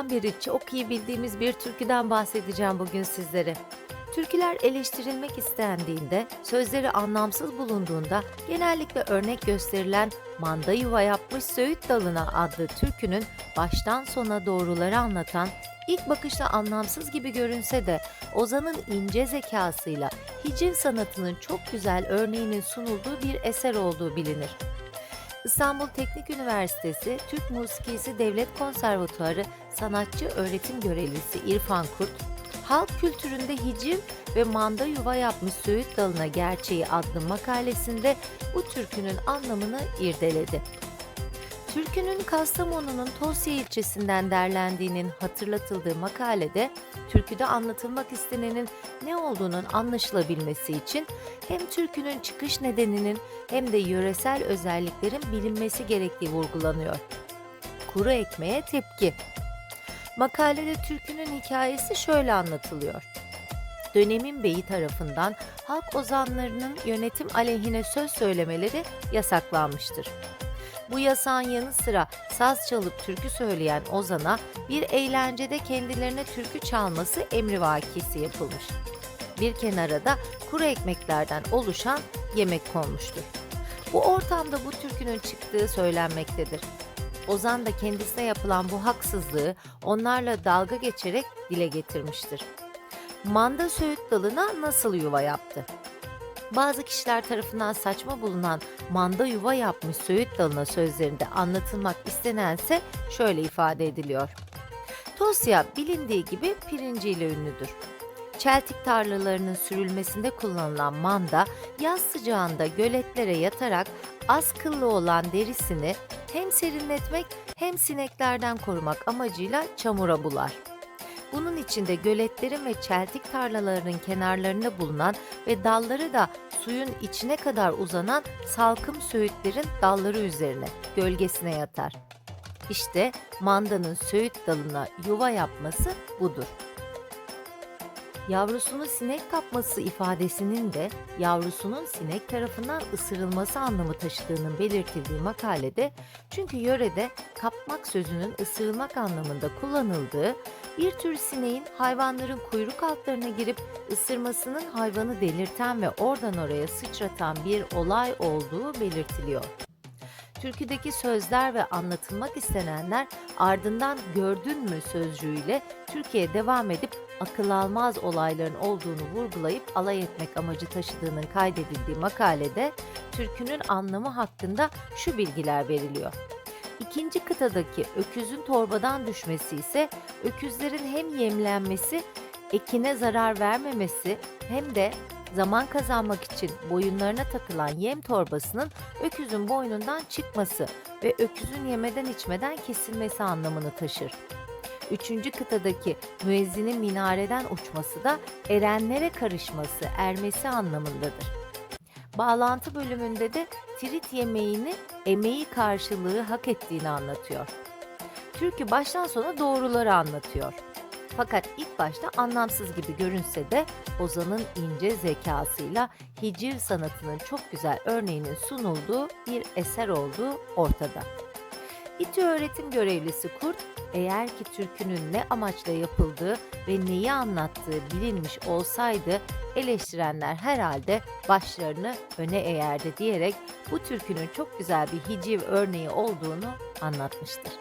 çocukluğumuzdan beri çok iyi bildiğimiz bir türküden bahsedeceğim bugün sizlere. Türküler eleştirilmek istendiğinde, sözleri anlamsız bulunduğunda genellikle örnek gösterilen Manda Yuva Yapmış Söğüt Dalına adlı türkünün baştan sona doğruları anlatan, ilk bakışta anlamsız gibi görünse de Ozan'ın ince zekasıyla hiciv sanatının çok güzel örneğinin sunulduğu bir eser olduğu bilinir. İstanbul Teknik Üniversitesi Türk Musikisi Devlet Konservatuarı Sanatçı Öğretim Görevlisi İrfan Kurt, Halk kültüründe hiciv ve manda yuva yapmış Söğüt Dalı'na gerçeği adlı makalesinde bu türkünün anlamını irdeledi. Türkünün Kastamonu'nun Tosya ilçesinden derlendiğinin hatırlatıldığı makalede, türküde anlatılmak istenenin ne olduğunun anlaşılabilmesi için hem türkünün çıkış nedeninin hem de yöresel özelliklerin bilinmesi gerektiği vurgulanıyor. Kuru ekmeğe tepki. Makalede türkünün hikayesi şöyle anlatılıyor. Dönemin beyi tarafından halk ozanlarının yönetim aleyhine söz söylemeleri yasaklanmıştır. Bu yasağın yanı sıra saz çalıp türkü söyleyen ozana bir eğlencede kendilerine türkü çalması emrivakisi yapılmış. Bir kenara da kuru ekmeklerden oluşan yemek konmuştur. Bu ortamda bu türkünün çıktığı söylenmektedir. Ozan da kendisine yapılan bu haksızlığı onlarla dalga geçerek dile getirmiştir. Manda Söğüt dalına nasıl yuva yaptı? Bazı kişiler tarafından saçma bulunan manda yuva yapmış Söğüt dalına sözlerinde anlatılmak istenense şöyle ifade ediliyor. Tosya bilindiği gibi pirinciyle ünlüdür. Çeltik tarlalarının sürülmesinde kullanılan manda yaz sıcağında göletlere yatarak az kıllı olan derisini hem serinletmek hem sineklerden korumak amacıyla çamura bular. Bunun içinde göletlerin ve çeltik tarlalarının kenarlarında bulunan ve dalları da suyun içine kadar uzanan salkım söğütlerin dalları üzerine, gölgesine yatar. İşte mandanın söğüt dalına yuva yapması budur. Yavrusunu sinek kapması ifadesinin de yavrusunun sinek tarafından ısırılması anlamı taşıdığının belirtildiği makalede çünkü yörede kapmak sözünün ısırılmak anlamında kullanıldığı bir tür sineğin hayvanların kuyruk altlarına girip ısırmasının hayvanı delirten ve oradan oraya sıçratan bir olay olduğu belirtiliyor. Türküdeki sözler ve anlatılmak istenenler ardından gördün mü sözcüğüyle Türkiye'ye devam edip akıl almaz olayların olduğunu vurgulayıp alay etmek amacı taşıdığının kaydedildiği makalede türkünün anlamı hakkında şu bilgiler veriliyor. İkinci kıtadaki öküzün torbadan düşmesi ise öküzlerin hem yemlenmesi, ekine zarar vermemesi hem de zaman kazanmak için boyunlarına takılan yem torbasının öküzün boynundan çıkması ve öküzün yemeden içmeden kesilmesi anlamını taşır. Üçüncü kıtadaki müezzinin minareden uçması da erenlere karışması, ermesi anlamındadır. Bağlantı bölümünde de tirit yemeğini emeği karşılığı hak ettiğini anlatıyor. Türkü baştan sona doğruları anlatıyor. Fakat ilk başta anlamsız gibi görünse de Ozan'ın ince zekasıyla hiciv sanatının çok güzel örneğinin sunulduğu bir eser olduğu ortada. İTÜ öğretim görevlisi Kurt, eğer ki türkünün ne amaçla yapıldığı ve neyi anlattığı bilinmiş olsaydı eleştirenler herhalde başlarını öne eğerdi diyerek bu türkünün çok güzel bir hiciv örneği olduğunu anlatmıştır.